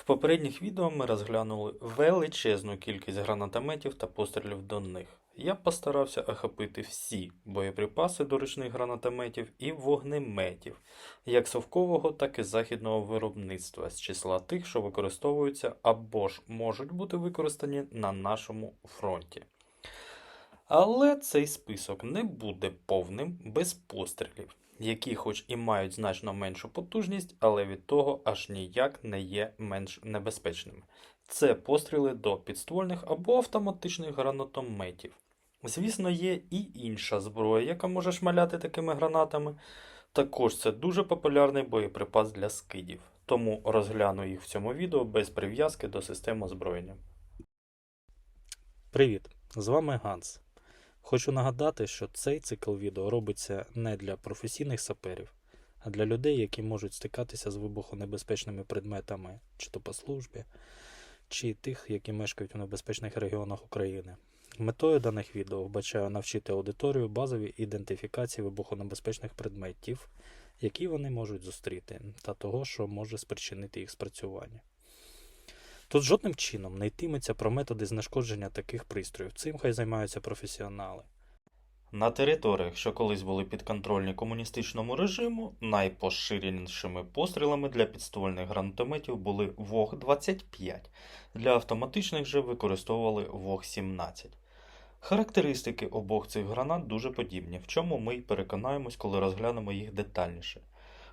В попередніх відео ми розглянули величезну кількість гранатометів та пострілів до них. Я постарався охопити всі боєприпаси до ручних гранатометів і вогнеметів, як совкового, так і західного виробництва з числа тих, що використовуються або ж можуть бути використані на нашому фронті. Але цей список не буде повним без пострілів, які хоч і мають значно меншу потужність, але від того аж ніяк не є менш небезпечними. Це постріли до підствольних або автоматичних гранатометів. Звісно, є і інша зброя, яка може шмаляти такими гранатами. Також це дуже популярний боєприпас для скидів, тому розгляну їх в цьому відео без прив'язки до систем озброєння. Привіт! З вами Ганс. Хочу нагадати, що цей цикл відео робиться не для професійних саперів, а для людей, які можуть стикатися з вибухонебезпечними предметами, чи то по службі, чи тих, які мешкають у небезпечних регіонах України. Метою даних відео вбачаю навчити аудиторію базовій ідентифікації вибухонебезпечних предметів, які вони можуть зустріти, та того, що може спричинити їх спрацювання. Тут жодним чином не йтиметься про методи знешкодження таких пристроїв. Цим хай займаються професіонали. На територіях, що колись були підконтрольні комуністичному режиму, найпоширенішими пострілами для підствольних гранатометів були ВОГ-25, для автоматичних же використовували ВОГ-17. Характеристики обох цих гранат дуже подібні, в чому ми й переконаємось, коли розглянемо їх детальніше.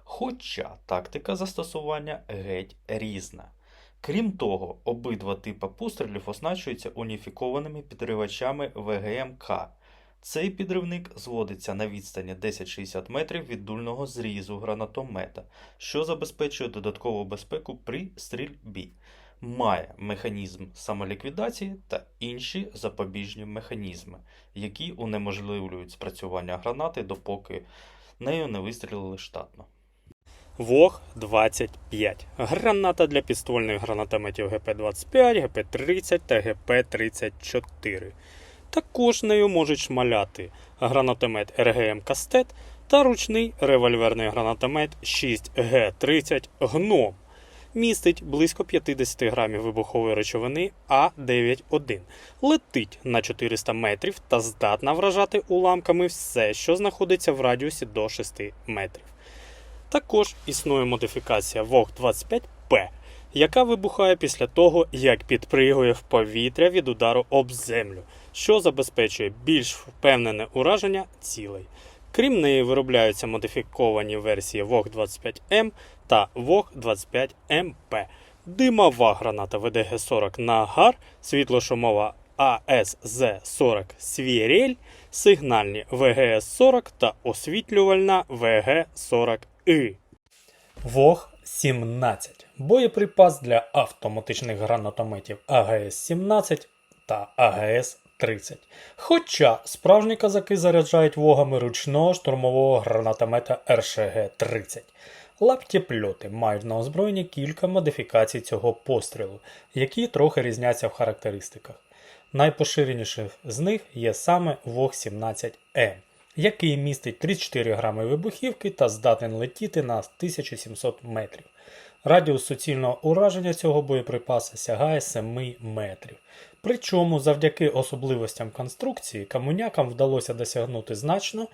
Хоча тактика застосування геть різна. Крім того, обидва типи пострілів оснащуються уніфікованими підривачами ВГМК. Цей підривник зводиться на відстані 10-60 метрів від дульного зрізу гранатомета, що забезпечує додаткову безпеку при стрільбі. Має механізм самоліквідації та інші запобіжні механізми, які унеможливлюють спрацювання гранати, допоки нею не вистрілили штатно. ВОГ-25. Граната для підствольних гранатометів ГП-25, ГП-30 та ГП-34. Також нею можуть шмаляти гранатомет РГМ Кастет та ручний револьверний гранатомет 6Г30 Гном. Містить близько 50 грамів вибухової речовини А91, летить на 400 метрів та здатна вражати уламками все, що знаходиться в радіусі до 6 метрів. Також існує модифікація ВОГ-25П, яка вибухає після того, як підпригує в повітря від удару об землю, що забезпечує більш впевнене ураження цілей. Крім неї, виробляються модифіковані версії ВОГ-25М та ВОГ-25МП, димова граната ВДГ-40 Нагар, світлошумова АСЗ-40 Свірель, сигнальні ВГС-40 та освітлювальна ВГ-40И. ВОГ-17 боєприпас для автоматичних гранатометів АГС-17 та АГС-30. Хоча справжні казаки заряджають вогами ручного штурмового гранатомета РШГ-30. Лаптєпльоти мають на озброєнні кілька модифікацій цього пострілу, які трохи різняться в характеристиках. Найпоширеніших з них є саме ВОГ-17М, який містить 34 грами вибухівки та здатен летіти на 1700 метрів. Радіус суцільного ураження цього боєприпаса сягає 7 метрів. Причому завдяки особливостям конструкції камунякам вдалося досягнути значно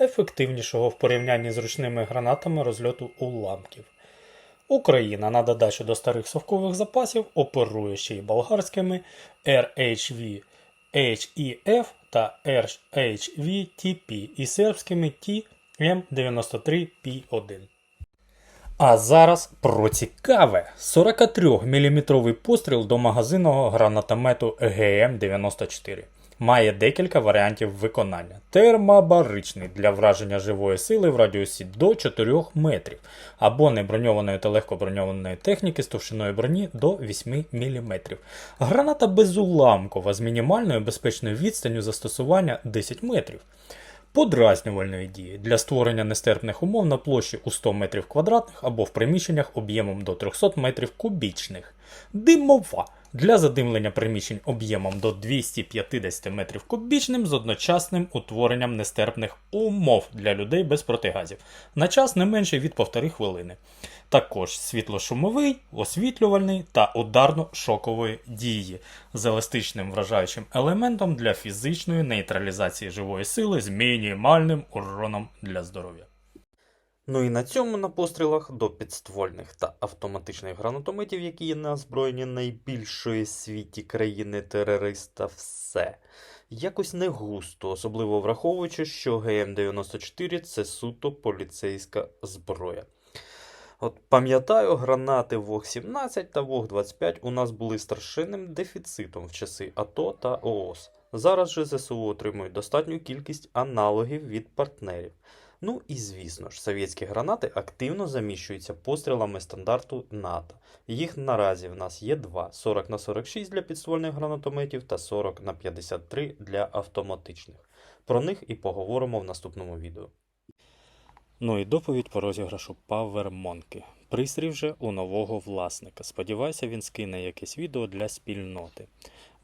ефективнішого в порівнянні з ручними гранатами розльоту уламків. Україна на додачу до старих совкових запасів оперує ще й болгарськими RHV HEF та RHVTP і сербськими TM93P1. А зараз про цікаве 43-мм постріл до магазинного гранатомету ГМ-94. Має декілька варіантів виконання. Термобаричний для враження живої сили в радіусі до 4 метрів, або неброньованої та легкоброньованої техніки з товщиною броні до 8 мм. Граната безуламкова з мінімальною безпечною відстанню застосування 10 метрів подразнювальної дії для створення нестерпних умов на площі у 100 метрів квадратних або в приміщеннях об'ємом до 300 метрів кубічних. Димова для задимлення приміщень об'ємом до 250 метрів кубічним з одночасним утворенням нестерпних умов для людей без протигазів на час не менше від 1,5 хвилини. Також світлошумовий, освітлювальний та ударно-шокової дії з еластичним вражаючим елементом для фізичної нейтралізації живої сили з мінімальним уроном для здоров'я. Ну і на цьому на пострілах до підствольних та автоматичних гранатометів, які є на озброєнні найбільшої світі країни терориста, все. Якось не густо, особливо враховуючи, що ГМ-94 це суто поліцейська зброя. От пам'ятаю, гранати ВОГ-17 та ВОГ-25 у нас були страшенним дефіцитом в часи АТО та ООС. Зараз же ЗСУ отримують достатню кількість аналогів від партнерів. Ну і звісно ж, совєтські гранати активно заміщуються пострілами стандарту НАТО. Їх наразі в нас є два: 40 на 46 для підствольних гранатометів та 40 на 53 для автоматичних. Про них і поговоримо в наступному відео. Ну і доповідь по розіграшу Monkey. Пристрій вже у нового власника. Сподіваюся, він скине якесь відео для спільноти.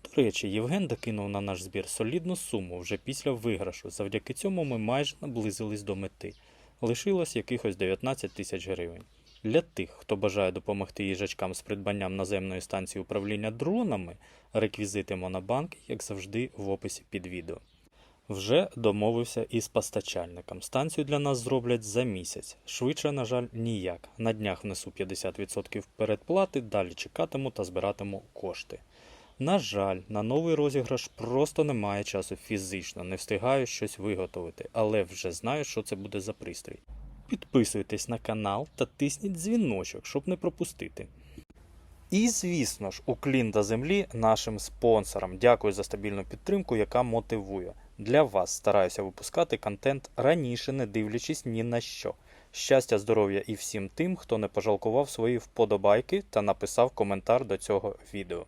До речі, Євген докинув на наш збір солідну суму вже після виграшу. Завдяки цьому ми майже наблизились до мети. Лишилось якихось 19 тисяч гривень. Для тих, хто бажає допомогти їжачкам з придбанням наземної станції управління дронами, реквізити Монобанк, як завжди, в описі під відео. Вже домовився із постачальником. Станцію для нас зроблять за місяць. Швидше, на жаль, ніяк. На днях внесу 50% передплати, далі чекатиму та збиратиму кошти. На жаль, на новий розіграш просто немає часу фізично, не встигаю щось виготовити, але вже знаю, що це буде за пристрій. Підписуйтесь на канал та тисніть дзвіночок, щоб не пропустити. І, звісно ж, уклін до землі нашим спонсорам. Дякую за стабільну підтримку, яка мотивує. Для вас стараюся випускати контент раніше, не дивлячись ні на що. Щастя, здоров'я і всім тим, хто не пожалкував свої вподобайки та написав коментар до цього відео.